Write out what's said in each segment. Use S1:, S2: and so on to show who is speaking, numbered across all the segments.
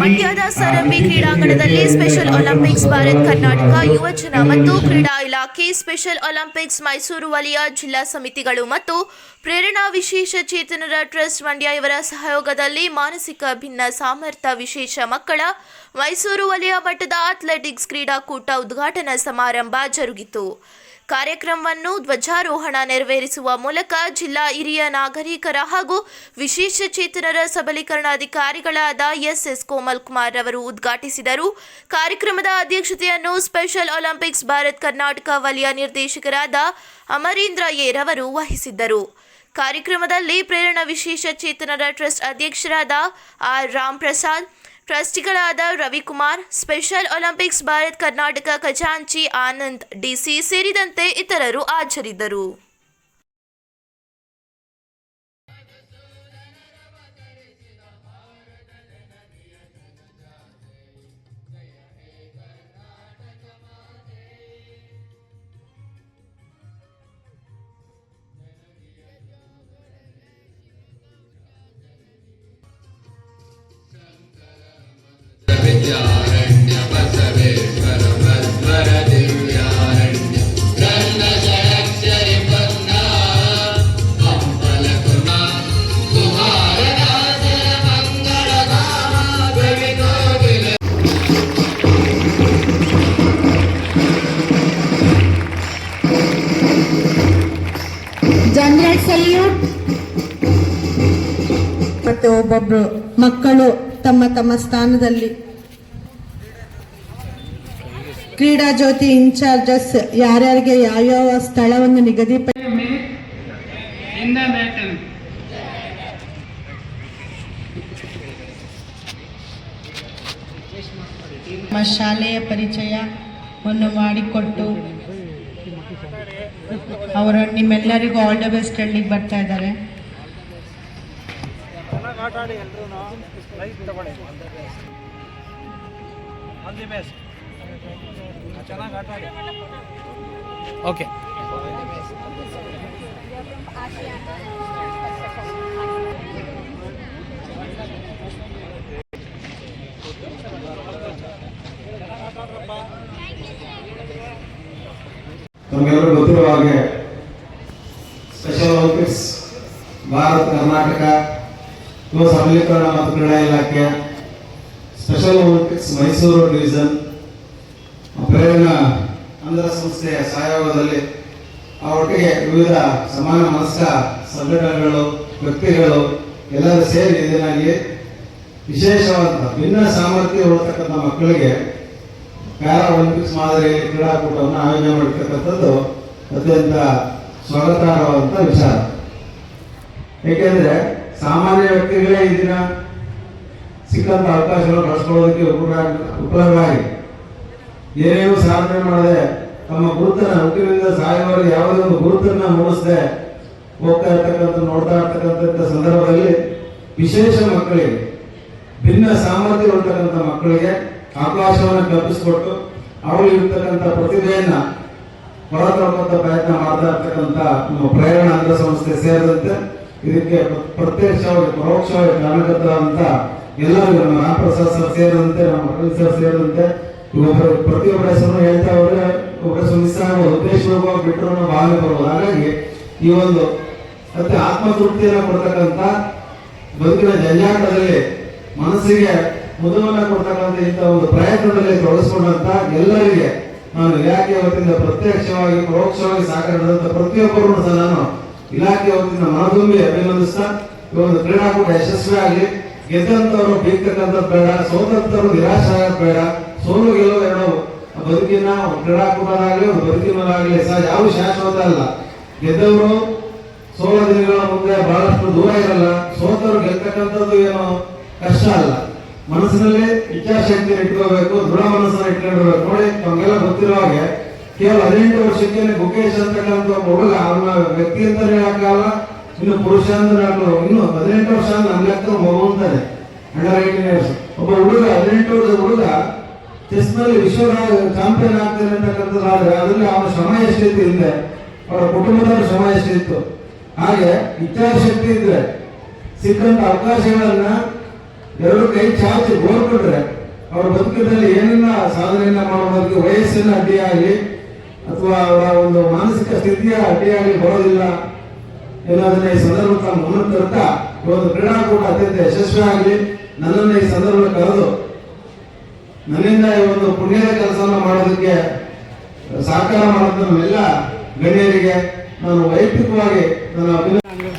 S1: ಮಂಡ್ಯದ ಸರಂಬಿ ಕ್ರೀಡಾಂಗಣದಲ್ಲಿ special Olympics Bharat, Karnataka ಯುವಜನ ಮತ್ತು ಕ್ರೀಡಾ ಇಲಾಖೆ ಸ್ಪೆಷಲ್ ಒಲಿಂಪಿಕ್ಸ್ ಮೈಸೂರು ವಲಯ ಜಿಲ್ಲಾ ಸಮಿತಿಗಳು ಮತ್ತು ಪ್ರೇರಣಾ ವಿಶೇಷ ಚೇತನರ ಟ್ರಸ್ಟ್ ಮಂಡ್ಯ ಇವರ ಸಹಯೋಗದಲ್ಲಿ ಮಾನಸಿಕ ಭಿನ್ನ ಸಾಮರ್ಥ್ಯ ವಿಶೇಷ ಮಕ್ಕಳ ಮೈಸೂರು ವಲಯ ಮಟ್ಟದ ಅಥ್ಲೆಟಿಕ್ಸ್ ಕ್ರೀಡಾಕೂಟ ಉದ್ಘಾಟನಾ ಸಮಾರಂಭ ಜರುಗಿತು. ಕಾರ್ಯಕ್ರಮವನ್ನು ಧ್ವಜಾರೋಹಣ ನೆರವೇರಿಸುವ ಮೂಲಕ ಜಿಲ್ಲಾ ಹಿರಿಯ ನಾಗರಿಕರ ಹಾಗೂ ವಿಶೇಷ ಚೇತನರ ಸಬಲೀಕರಣಾಧಿಕಾರಿಗಳಾದ ಎಸ್ಎಸ್ ಕೋಮಲ್ ಕುಮಾರ್ ಅವರು ಉದ್ಘಾಟಿಸಿದರು. ಕಾರ್ಯಕ್ರಮದ ಅಧ್ಯಕ್ಷತೆಯನ್ನು ಸ್ಪೆಷಲ್ ಒಲಿಂಪಿಕ್ಸ್ ಭಾರತ್ ಕರ್ನಾಟಕ ವಲಯ ನಿರ್ದೇಶಕರಾದ ಅಮರೀಂದ್ರ ಏರ್ ಅವರು ವಹಿಸಿದ್ದರು. ಕಾರ್ಯಕ್ರಮದಲ್ಲಿ ಪ್ರೇರಣಾ ವಿಶೇಷ ಚೇತನರ ಟ್ರಸ್ಟ್ ಅಧ್ಯಕ್ಷರಾದ ಆರ್ ರಾಮ್ ಪ್ರಸಾದ್ ಟ್ರಸ್ಟಿಗಳಾದ ರವಿಕುಮಾರ್ ಸ್ಪೆಷಲ್ ಒಲಿಂಪಿಕ್ಸ್ ಭಾರತ್ ಕರ್ನಾಟಕ ಖಜಾಂಚಿ ಆನಂದ್ ಡಿಸಿ ಸೇರಿದಂತೆ ಇತರರು ಹಾಜರಿದ್ದರು.
S2: ಜನರಲ್ ಸಲ್ಯೂಟ್ ಒಬ್ಬೊಬ್ರು ಮಕ್ಕಳು ತಮ್ಮ ತಮ್ಮ ಸ್ಥಾನದಲ್ಲಿ ಕ್ರೀಡಾ ಜ್ಯೋತಿ ಇನ್ಚಾರ್ಜಸ್ ಯಾರ್ಯಾರಿಗೆ ಯಾವ್ಯಾವ ಸ್ಥಳವನ್ನು
S3: ನಿಗದಿ.
S2: ನಮ್ಮ ಶಾಲೆಯ ಪರಿಚಯವನ್ನು ಮಾಡಿಕೊಟ್ಟು ಅವರು ನಿಮ್ಮೆಲ್ಲರಿಗೂ ಆಲ್ ದ ಬೆಸ್ಟ್ ಹೇಳಲಿಕ್ಕೆ ಬರ್ತಾ ಇದ್ದಾರೆ
S3: Okay.
S4: ತಮಗೆಲ್ಲರೂ ಗೊತ್ತಿರುವ ಹಾಗೆ ಸ್ಪೆಷಲ್ ಒಲಿಂಪಿಕ್ಸ್ ಭಾರತ ಕರ್ನಾಟಕ ಯುವ ಸಬಲೀಕರಣ ಮತ್ತು ಕ್ರೀಡಾ ಇಲಾಖೆ special Olympics Mysuru division Prerana ಅಂಧರ ಸಂಸ್ಥೆಯ ಸಹಯೋಗದಲ್ಲಿ ಅವರೊಟ್ಟಿಗೆ ವಿವಿಧ ಸಮಾನ ಮನಸ್ಕ ಸಂಘಟನೆಗಳು, ವ್ಯಕ್ತಿಗಳು ಎಲ್ಲರೂ ಸೇರಿ ಇದನ್ನಾಗಿ ವಿಶೇಷವಾದ ಭಿನ್ನ ಸಾಮರ್ಥ್ಯ ಉಳ್ತಕ್ಕಂಥ ಮಕ್ಕಳಿಗೆ ಪ್ಯಾರಾ ಒಲಿಂಪಿಕ್ಸ್ ಮಾದರಿಯಲ್ಲಿ ಕ್ರೀಡಾಕೂಟವನ್ನು ಆಯೋಜನೆ ಮಾಡಿರ್ತಕ್ಕಂಥದ್ದು ಅತ್ಯಂತ ಸ್ವಾಗತಾರ್ಹವಾದಂಥ ವಿಚಾರ. ಏಕೆಂದರೆ ಸಾಮಾನ್ಯ ವ್ಯಕ್ತಿಗಳೇ ಈ ದಿನ ಸಿಕ್ಕಂಥ ಅವಕಾಶಗಳನ್ನು ಬಳಸ್ಕೊಳ್ಳೋದಕ್ಕೆ ಉಪಯೋಗ ಉಪಯೋಗವಾಗಿ ಏನೇನು ಸಾಧನೆ ಮಾಡದೆ ತಮ್ಮ ಗುರುತನ್ನ ಹುಟ್ಟಿನಿಂದ ಸಾಯುವವರೆಗೆ ಯಾವುದೇ ಒಂದು ಗುರುತನ್ನ ಮೂಡಿಸದೆ ಹೋಗ್ತಾ ಇರ್ತಕ್ಕಂಥ, ನೋಡ್ತಾ ಇರ್ತಕ್ಕಂಥ ಸಂದರ್ಭದಲ್ಲಿ ವಿಶೇಷ ಮಕ್ಕಳಿಗೆ, ಭಿನ್ನ ಸಾಮರ್ಥ್ಯ ಇರ್ತಕ್ಕಂಥ ಮಕ್ಕಳಿಗೆ ಅವಕಾಶವನ್ನು ಕಲ್ಪಿಸಿಕೊಟ್ಟು ಅವಳು ಇರ್ತಕ್ಕಂಥ ಪ್ರತಿಭೆಯನ್ನ ಹೊರತರುವಂತ ಪ್ರಯತ್ನ ಮಾಡ್ತಾ ಇರ್ತಕ್ಕಂಥ ನಮ್ಮ ಪ್ರೇರಣ ಅಂಧ ಸಂಸ್ಥೆ ಸೇರಿದಂತೆ ಇದಕ್ಕೆ ಪ್ರ- ಪ್ರತ್ಯಕ್ಷವಾಗಿ, ಪರೋಕ್ಷವಾಗಿ ಕಾರಣಕರ್ತರಾದಂಥ ಎಲ್ಲರಿಗೂ ನಮ್ಮ ರಾಮಪ್ರಸಾದ್ ಸರ್ ಸೇರಿದಂತೆ, ನಮ್ಮ ಅಟಲ್ ಸರ್ ಸೇರಿದಂತೆ ಪ್ರತಿಯೊಬ್ಬರ ಹೆಸರನ್ನು ಹೇಳ್ತಾ ಹೋದ್ರೆ ಒಬ್ಬರ ಹೆಸರು ಮಿಸ್ ಆಗಬಹುದು ಉದ್ದೇಶವಾಗಿ ಬಿಟ್ಟರು ಅನ್ನೋ ಭಾವನೆ ಬರ್ಬೋದು. ಹಾಗಾಗಿ ಈ ಒಂದು ಮತ್ತೆ ಆತ್ಮತೃಪ್ತಿಯನ್ನು ಕೊಡ್ತಕ್ಕಂಥ ಬದುಕಿನ ಜಂಜಾಟದಲ್ಲಿ ಮನಸ್ಸಿಗೆ ಮುದವನ್ನ ಕೊಡ್ತಕ್ಕಂಥ ಇಂಥ ಒಂದು ಪ್ರಯತ್ನದಲ್ಲಿ ತೊಡಗಿಸ್ಕೊಂಡಂತ ಎಲ್ಲರಿಗೆ ನಾನು ಇಲಾಖೆ ವತಿಯಿಂದ ಪ್ರತ್ಯಕ್ಷವಾಗಿ, ಪರೋಕ್ಷವಾಗಿ ಸಹಕರಿಸಿದಂತ ಪ್ರತಿಯೊಬ್ಬರು ಸಹ ನಾನು ಇಲಾಖೆ ವತಿಯಿಂದ ಮನದುಂಬಿ ಅಭಿನಂದಿಸ್ತಾ ಈ ಒಂದು ಕ್ರೀಡಾಕೂಟ ಯಶಸ್ವಿ ಆಗಲಿ ಗೆದ್ದಂತವರು ಬೀಳ್ತಕ್ಕಂಥ ಬೇಡ, ಸೋತಂಥವ್ರು ನಿರಾಶ ಬೇಡ, ಸೋಲು ಗೆಲುವು ಎರಡು ಬದುಕಿನ ಒಂದು ಕ್ರೀಡಾಕೂಟದಾಗಲಿ ಒಂದು ಬದುಕಿನಾಗಲಿ ಸಹ ಯಾವ ಶಾಶ್ವತ ಅಲ್ಲ. ಗೆದ್ದವರು ಸೋಲ ದಿನಗಳ ಮುಂದೆ ಬಹಳಷ್ಟು ದೂರ ಇರಲ್ಲ ಸೋತರು ಗೆಲ್ತಕ್ಕಂಥದ್ದು ಏನು ಕಷ್ಟ ಅಲ್ಲ. ಮನಸ್ಸಿನಲ್ಲಿ ಇಚ್ಛಾಶಕ್ತಿ ಇಟ್ಕೋಬೇಕು, ದೃಢ ಮನಸ್ಸನ್ನು ಇಟ್ಕೊಂಡಿರ್ಬೇಕು. ನೋಡಿ ತಮಗೆಲ್ಲ ಗೊತ್ತಿರೋ ಹಾಗೆ ಕೇವಲ ಹದಿನೆಂಟು ವರ್ಷಕ್ಕೆ ಗುಕೇಶ್ ಅಂತಕ್ಕಂಥ ಮಗುಲ ಅವನ ವ್ಯಕ್ತಿ ಅಂತಾನೆ ಹೇಳಕ್ಕಾಗಲ್ಲ. ಇನ್ನು ಪುರುಷ ಅಂದ್ರೆ ಹೇಳಲ್ಲ. ಇನ್ನು ಹದಿನೆಂಟು ವರ್ಷ ಅಂದ್ರೆ ನನ್ನ ಲೆಕ್ಕ ಮಗು ಅಂತಾನೆ ಅಂಡರ್ ಏಟೀನ್ ಇಯರ್ಸ್ ಒಬ್ಬ ಹುಡುಗ ಹದಿನೆಂಟು ವರ್ಷದ ಹುಡುಗ ಚೆಸ್ನಲ್ಲಿ ವಿಶ್ವ ಚಾಂಪಿಯನ್ ಆಗ್ತಾರೆ ಅಂತಕ್ಕಂಥದ್ದು ಆದ್ರೆ ಅದರಲ್ಲಿ ಅವನ ಶ್ರಮ ಎಷ್ಟಿತ್ತು ಹಿಂದೆ ಅವರ ಕುಟುಂಬದ ಶ್ರಮ ಎಷ್ಟಿತ್ತು ಹಾಗೆ ಇಚ್ಛಾಶಕ್ತಿ ಇದ್ರೆ ಸಿಕ್ಕಂತ ಅವಕಾಶಗಳನ್ನ ಎರಡು ಕೈ ಚಾಚಿ ಗೋರ್ಬಿಟ್ರೆ ಅವರ ಬದುಕಿನಲ್ಲಿ ಏನನ್ನ ಸಾಧನೆಯನ್ನ ಮಾಡೋದಕ್ಕೆ ವಯಸ್ಸಿನ ಅಡ್ಡಿಯಾಗಲಿ, ಅಥವಾ ಅವರ ಒಂದು ಮಾನಸಿಕ ಸ್ಥಿತಿಯ ಅಡ್ಡಿಯಾಗಲಿ ಬರೋದಿಲ್ಲ. ಎನ್ನುವುದನ್ನ ಈ ಸಂದರ್ಭ ತಮ್ಮ ಗಮನ ತರ್ತಾ ಇವತ್ತು ಕ್ರೀಡಾಕೂಟ ಅತ್ಯಂತ ಯಶಸ್ವಿ ಆಗಲಿ ನನ್ನನ್ನು ಈ ಸಂದರ್ಭ ಕರೆದು ನನ್ನಿಂದ ಈ ಒಂದು ಪುಣ್ಯದ ಕೆಲಸವನ್ನು ಮಾಡೋದಕ್ಕೆ ಸಹಕಾರ ಮಾಡಿದ ನಮ್ಮೆಲ್ಲ ಗಣ್ಯರಿಗೆ, ನಾನು ವೈಯಕ್ತಿಕವಾಗಿ ನನ್ನ ಅಭಿನಂದನೆ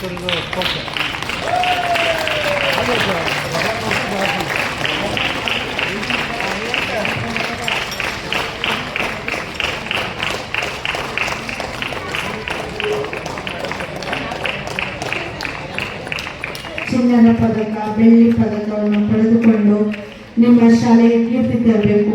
S2: ಚಿನ್ನದ ಪದಕ ಬೆಳ್ಳಿ ಪದಕವನ್ನು ಪಡೆದುಕೊಂಡು ನಿಮ್ಮ ಶಾಲೆಗೆ ಕೀರ್ತಿ ತರಬೇಕು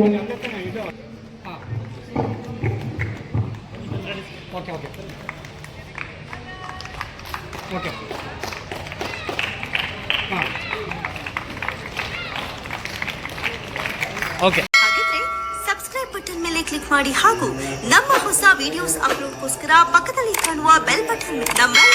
S3: ಓಕೆ
S5: ಸಬ್ಸ್ಕ್ರೈಬ್ ಬಟನ್ ಮೇಲೆ ಕ್ಲಿಕ್ ಮಾಡಿ ಹಾಗೂ ನಮ್ಮ ಹೊಸ ವಿಡಿಯೋಸ್ ಅಪ್ಲೋಡ್ಗೋಸ್ಕರ ಪಕ್ಕದಲ್ಲಿ ಕಾಣುವ ಬೆಲ್ ಬಟನ್ ನಮ್ಮೆಲ್ಲ